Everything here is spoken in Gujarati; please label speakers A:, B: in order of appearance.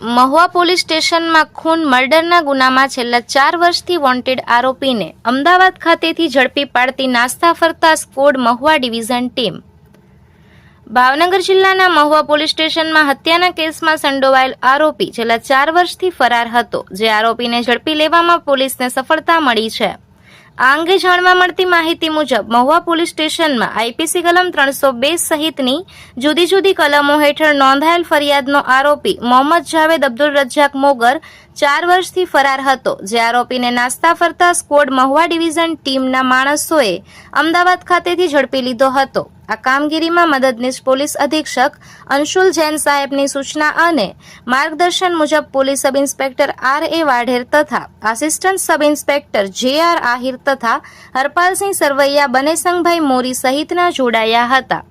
A: મહુવા પોલીસ સ્ટેશનમાં ખૂન મર્ડરના ગુનામાં છેલ્લા ચાર વર્ષથી વોન્ટેડ આરોપીને અમદાવાદ ખાતેથી ઝડપી પાડતી નાસ્તા ફરતા squad Mahuva division team. Bhavnagar જિલ્લાના મહુવા પોલીસ સ્ટેશનમાં હત્યાના કેસમાં સંડોવાયેલ આરોપી છેલ્લા ચાર વર્ષથી ફરાર હતો, જે આરોપીને ઝડપી લેવામાં પોલીસને સફળતા મળી છે. આ અંગે જાણવા મળતી માહિતી મુજબ મહુવા પોલીસ સ્ટેશનમાં આઈપીસી કલમ ત્રણસો બે સહિતની જુદી જુદી કલમો હેઠળ નોંધાયેલ ફરિયાદનો આરોપી મોહમ્મદ જાવેદ અબ્દુલ રજાક મોગર ચાર વર્ષથી ફરાર હતો. જે આરોપીને નાસ્તા ફરતા સ્કોડ મહુવા ડિવિઝન ટીમના માણસોએ અમદાવાદ ખાતેથી ઝડપી લીધો હતો. આ કામગીરીમાં મદદનીશ પોલીસ અધિક્ષક અંશુલ જૈન સાહેબની સૂચના અને માર્ગદર્શન મુજબ police sub inspector R A Vadher તથા assistant sub inspector J R Ahir તથા હરપાલસિંહ સરવૈયા બનેસંગભાઈ મોરી સહિતના જોડાયા હતા.